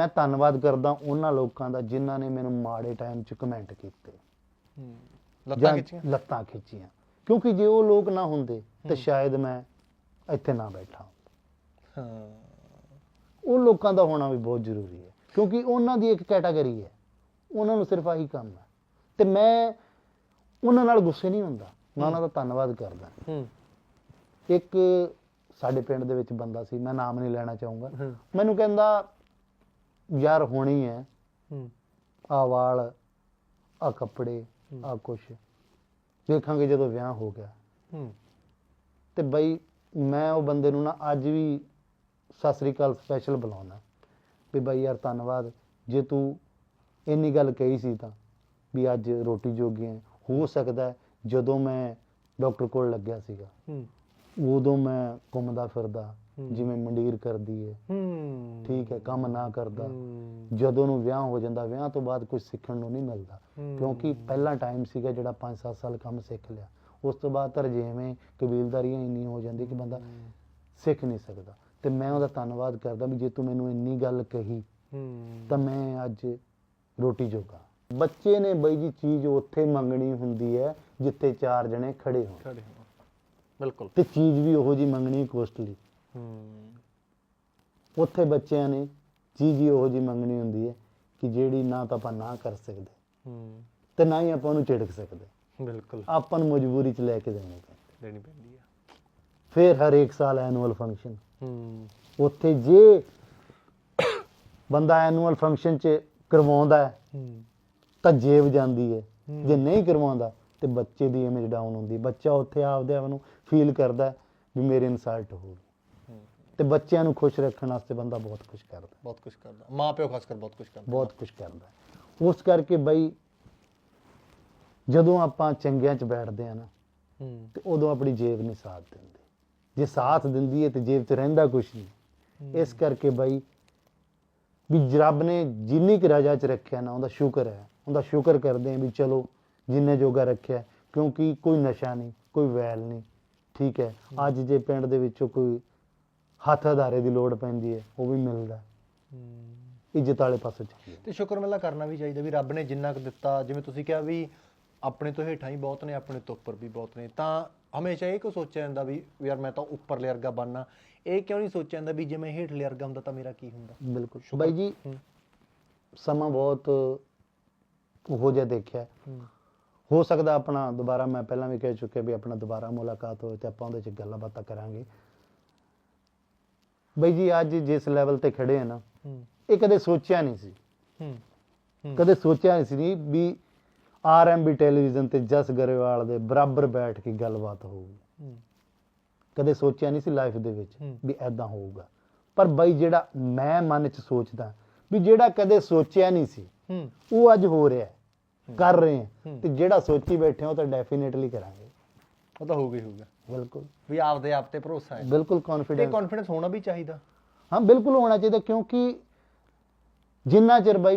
ਮੈਂ ਧੰਨਵਾਦ ਕਰਦਾ ਉਹਨਾਂ ਲੋਕਾਂ ਦਾ ਜਿਨ੍ਹਾਂ ਨੇ ਮੈਨੂੰ ਮਾੜੇ ਟਾਈਮ 'ਚ ਕਮੈਂਟ ਕੀਤੇ। ਲੱਤਾਂ ਜਾਂ ਖਿੱਚੀਆਂ? ਲੱਤਾਂ ਖਿੱਚੀਆਂ। ਕਿਉਂਕਿ ਜੇ ਉਹ ਲੋਕ ਨਾ ਹੁੰਦੇ ਤੇ ਸ਼ਾਇਦ ਮੈਂ ਇੱਥੇ ਨਾ ਬੈਠਾ। ਹਾਂ। ਉਹ ਲੋਕਾਂ ਦਾ ਹੋਣਾ ਵੀ ਬਹੁਤ ਜ਼ਰੂਰੀ ਹੈ। ਕਿਉਂਕਿ ਉਹਨਾਂ ਦੀ ਇੱਕ ਕੈਟਾਗਰੀ ਹੈ। ਉਹਨਾਂ ਨੂੰ ਸਿਰਫ ਆਹੀ ਕੰਮ ਹੈ। ਤੇ ਮੈਂ ਉਹਨਾਂ ਨਾਲ ਗੁੱਸੇ ਨਹੀਂ ਹੁੰਦਾ। ਮੈਂ ਉਹਨਾਂ ਦਾ ਧੰਨਵਾਦ ਕਰਦਾ। ਹੂੰ। ਇੱਕ ਸਾਡੇ ਪਿੰਡ ਦੇ ਵਿੱਚ ਬੰਦਾ ਸੀ ਮੈਂ ਨਾਮ ਨਹੀਂ ਲੈਣਾ ਚਾਹੂੰਗਾ। ਹੂੰ। ਮੈਨੂੰ ਕਹਿੰਦਾ ਯਾਰ ਹੋਣੀ ਹੈ। ਹੂੰ। ਆ ਵਾਲ ਆ ਕੱਪੜੇ ਆ ਕੁਛ। ਵੇਖਾਂਗੇ ਜਦੋਂ ਵਿਆਹ ਹੋ ਗਿਆ। ਹੂੰ। ਤੇ ਬਈ ਮੈਂ ਉਹ ਬੰਦੇ ਨੂੰ ਨਾ ਅੱਜ ਵੀ ਸਤਿ ਸ੍ਰੀ ਅਕਾਲ ਸਪੈਸ਼ਲ ਬੁਲਾਉਣਾ। ਵੀ ਬਾਈ ਯਾਰ ਧੰਨਵਾਦ। ਜੇ ਤੂੰ ਇੰਨੀ ਗੱਲ ਕਹੀ ਸੀ ਤਾਂ ਵੀ ਅੱਜ ਰੋਟੀ ਜੋਗੀ ਹੈ। ਹੋ ਸਕਦਾ ਜਦੋਂ ਮੈਂ ਡਾਕਟਰ ਕੋਲ ਲੱਗਿਆ ਸੀਗਾ। ਹੂੰ। ਉਦੋਂ ਮੈਂ ਘੁੰਮਦਾ ਫਿਰਦਾ। ਜਿਵੇਂ ਮੰਡੀਰ ਕਰਦੀ ਹੈ ਹੂੰ। ਠੀਕ ਹੈ ਕੰਮ ਨਾ ਕਰਦਾ। ਜਦੋਂ ਨੂੰ ਵਿਆਹ ਹੋ ਜਾਂਦਾ ਵਿਆਹ ਤੋਂ ਬਾਅਦ ਕੁਝ ਸਿੱਖਣ ਨੂੰ ਨਹੀਂ ਮਿਲਦਾ। ਕਿਉਂਕਿ ਪਹਿਲਾ ਟਾਈਮ ਸੀਗਾ ਜਿਹੜਾ 5-7 ਸਾਲ ਕੰਮ ਸਿੱਖ ਲਿਆ। ਉਸ ਤੋਂ ਬਾਅਦ ਤਰਜੇਵੇਂ ਕਬੀਲਦਾਰੀਆਂ ਇੰਨੀ ਹੋ ਜਾਂਦੀ ਕਿ ਬੰਦਾ ਸਿੱਖ ਨਹੀਂ ਸਕਦਾ। ਤੇ ਮੈਂ ਉਹਦਾ ਧੰਨਵਾਦ ਕਰਦਾ ਵੀ ਜੇ ਤੂੰ ਮੈਨੂੰ ਇੰਨੀ ਗੱਲ ਕਹੀ ਤਾਂ ਮੈਂ ਅੱਜ ਰੋਟੀ ਜੋਗਾ। ਬੱਚੇ ਨੇ ਬਈ ਜੀ ਚੀਜ਼ ਉੱਥੇ ਮੰਗਣੀ ਹੁੰਦੀ ਹੈ ਜਿੱਥੇ ਚਾਰ ਜਣੇ ਖੜੇ ਹੋਣ। ਖੜੇ ਹੋ ਬਿਲਕੁਲ। ਤੇ ਚੀਜ਼ ਵੀ ਉਹੋ ਜੀ ਮੰਗਣੀ ਕੋਸਟਲੀ ਉੱਥੇ ਬੱਚਿਆਂ ਨੇ ਚੀਜ਼ ਹੀ ਉਹੋ ਜੀ ਮੰਗਣੀ ਹੁੰਦੀ ਹੈ ਕਿ ਜਿਹੜੀ ਨਾ ਤਾਂ ਆਪਾਂ ਨਾ ਕਰ ਸਕਦੇ। ਹੂੰ। ਤੇ ਨਾ ਹੀ ਆਪਾਂ ਉਹਨੂੰ ਝਿੜਕ ਸਕਦੇ। ਬਿਲਕੁਲ। ਆਪਾਂ ਨੂੰ ਮਜਬੂਰੀ 'ਚ ਲੈ ਕੇ ਦੇਣੇ ਪੈਂਦੇ। ਦੇਣੀ ਪੈਂਦੀ ਆ। ਫਿਰ ਹਰੇਕ ਸਾਲ ਐਨੂਅਲ ਫੰਕਸ਼ਨ ਹੂੰ। ਉੱਥੇ ਜੇ ਬੰਦਾ ਐਨੂਅਲ ਫੰਕਸ਼ਨ 'ਚ ਕਰਵਾਉਂਦਾ ਹੈ ਹੂੰ। ਤਾਂ ਜੇਬ ਜਾਂਦੀ ਹੈ। ਜੇ ਨਹੀਂ ਕਰਵਾਉਂਦਾ ਤੇ ਬੱਚੇ ਦੀ ਇਮੇਜ ਡਾਊਨ ਹੁੰਦੀ। ਬੱਚਾ ਉੱਥੇ ਆਪਦੇ ਆਪ ਨੂੰ ਫੀਲ ਕਰਦਾ ਵੀ ਮੇਰੇ ਇਨਸਲਟ ਹੋ ਹੂੰ। ਤੇ ਬੱਚਿਆਂ ਨੂੰ ਖੁਸ਼ ਰੱਖਣ ਵਾਸਤੇ ਬੰਦਾ ਬਹੁਤ ਕੁਝ ਕਰਦਾ। ਬਹੁਤ ਕੁਝ ਕਰਦਾ। ਮਾਂ ਪਿਓ ਖਾਸ ਕਰ ਬਹੁਤ ਕੁਝ ਕਰਦਾ। ਬਹੁਤ ਕੁਝ ਕਰਦਾ। ਉਸ ਕਰਕੇ ਬਈ ਜਦੋਂ ਆਪਾਂ ਚੰਗਿਆਂ 'ਚ ਬੈਠਦੇ ਆ ਨਾ ਹੂੰ। ਤੇ ਉਦੋਂ ਆਪਣੀ ਜੇਬ ਨਹੀਂ ਸਾਥ ਦਿੰਦੀ। ਜੇ ਸਾਥ ਦਿੰਦੀ ਹੈ ਤੇ ਜੇਬ 'ਚ ਰਹਿੰਦਾ ਕੁਝ ਨਹੀਂ। ਇਸ ਕਰਕੇ ਬਾਈ ਵੀ ਰੱਬ ਨੇ ਜਿੰਨੀ ਕੁ ਰਜਾ 'ਚ ਰੱਖਿਆ ਨਾ ਉਹਦਾ ਸ਼ੁਕਰ ਹੈ। ਉਹਦਾ ਸ਼ੁਕਰ ਕਰਦੇ ਆਂ ਵੀ ਚਲੋ ਜਿੰਨੇ ਜੋਗਾ ਰੱਖਿਆ ਕਿਉਂਕਿ ਕੋਈ ਨਸ਼ਾ ਨਹੀਂ ਕੋਈ ਵੈਲ ਨਹੀਂ। ਠੀਕ ਹੈ। ਅੱਜ ਜੇ ਪਿੰਡ ਦੇ ਵਿੱਚੋਂ ਕੋਈ ਹੱਥ ਅਧਾਰੇ ਦੀ ਲੋੜ ਪੈਂਦੀ ਹੈ ਉਹ ਵੀ ਮਿਲਦਾ ਇੱਜ਼ਤ ਵਾਲੇ ਪਾਸੇ ਚੱਲੀਏ। ਤੇ ਸ਼ੁਕਰ ਮਿਲਾ ਕਰਨਾ ਵੀ ਚਾਹੀਦਾ ਵੀ ਰੱਬ ਨੇ ਜਿੰਨਾ ਕੁ ਦਿੱਤਾ ਜਿਵੇਂ ਤੁਸੀਂ ਕਿਹਾ ਵੀ ਆਪਣੇ ਤੋਂ ਹੇਠਾਂ ਹੀ ਬਹੁਤ ਨੇ ਆਪਣੇ ਤੋਂ ਉੱਪਰ ਵੀ ਬਹੁਤ ਨੇ। ਤਾਂ ਹਮੇਸ਼ਾ ਇਹ ਕੋ ਸੋਚਿਆ ਜਾਂਦਾ ਵੀ ਯਾਰ ਮੈਂ ਤਾਂ ਉੱਪਰ ਵਰਗਾ ਬਣਨਾ? ਇਹ ਕਿਉਂ ਨਹੀਂ ਸੋਚਿਆ ਜਾਂਦਾ ਵੀ ਜੇ ਮੈਂ ਹੇਠ ਵਰਗਾ ਹੁੰਦਾ ਤਾਂ ਮੇਰਾ ਕੀ ਹੁੰਦਾ? ਬਿਲਕੁਲ। ਬਾਈ ਜੀ ਸਮਾਂ ਬਹੁਤ ਉਹੋ ਜਿਹਾ ਦੇਖਿਆ। ਹੂੰ। ਹੋ ਸਕਦਾ ਆਪਣਾ ਦੁਬਾਰਾ ਮੈਂ ਪਹਿਲਾਂ ਵੀ ਕਹਿ ਚੁੱਕਿਆ ਵੀ ਆਪਣਾ ਦੁਬਾਰਾ ਮੁਲਾਕਾਤ ਹੋਵੇ ਤੇ ਆਪਾਂ ਉਹਦੇ 'ਚ ਗੱਲਾਂ ਬਾਤਾਂ ਕਰਾਂਗੇ। ਬਈ ਜੀ ਅੱਜ ਜਿਸ ਲੈਵਲ ਤੇ ਖੜੇ ਆ ਨਾ ਇਹ ਕਦੇ ਸੋਚਿਆ ਨਹੀਂ ਸੀ। ਕਦੇ ਸੋਚਿਆ ਨਹੀਂ ਸੀ ਵੀ ਆਰਐਮਬੀ ਟੈਲੀਵਿਜ਼ਨ ਤੇ ਜਸ ਗਰੇਵਾਲ ਦੇ ਬਰਾਬਰ ਬੈਠ ਕੇ ਗੱਲਬਾਤ ਹੋਊਗੀ ਕਦੇ ਸੋਚਿਆ ਨਹੀਂ ਸੀ ਲਾਈਫ ਦੇ ਵਿੱਚ। ਵੀ ਐਦਾਂ ਹੋਊਗਾ। ਪਰ ਬਈ ਜਿਹੜਾ ਮੈਂ ਮਨ 'ਚ ਸੋਚਦਾ ਵੀ ਜਿਹੜਾ ਕਦੇ ਸੋਚਿਆ ਨਹੀਂ ਸੀ ਉਹ ਅੱਜ ਹੋ ਰਿਹਾ ਕਰ ਰਹੇ ਹੂੰ। ਤੇ ਜਿਹੜਾ ਸੋਚੀ ਬੈਠੇ ਹਾਂ ਉਹ ਤਾਂ ਡੈਫੀਨੇਟਲੀ ਕਰਾਂਗੇ। ਉਹ ਤਾਂ ਹੋਊਗਾ ਹੀ ਹੋਊਗਾ ਬਿਲਕੁਲ। ਵੀ ਆਪਦੇ ਆਪ ਤੇ ਭਰੋਸਾ ਹੈ। ਬਿਲਕੁਲ ਤੇ ਕੌਨਫੀਡੈਂਸ ਕੌਨਫੀਡੈਂਸ ਹੋਣਾ ਵੀ ਚਾਹੀਦਾ। ਹਾਂ ਬਿਲਕੁਲ ਹੋਣਾ ਚਾਹੀਦਾ ਕਿਉਂਕਿ ਜਿੰਨਾ ਚਿਰ ਬਾਈ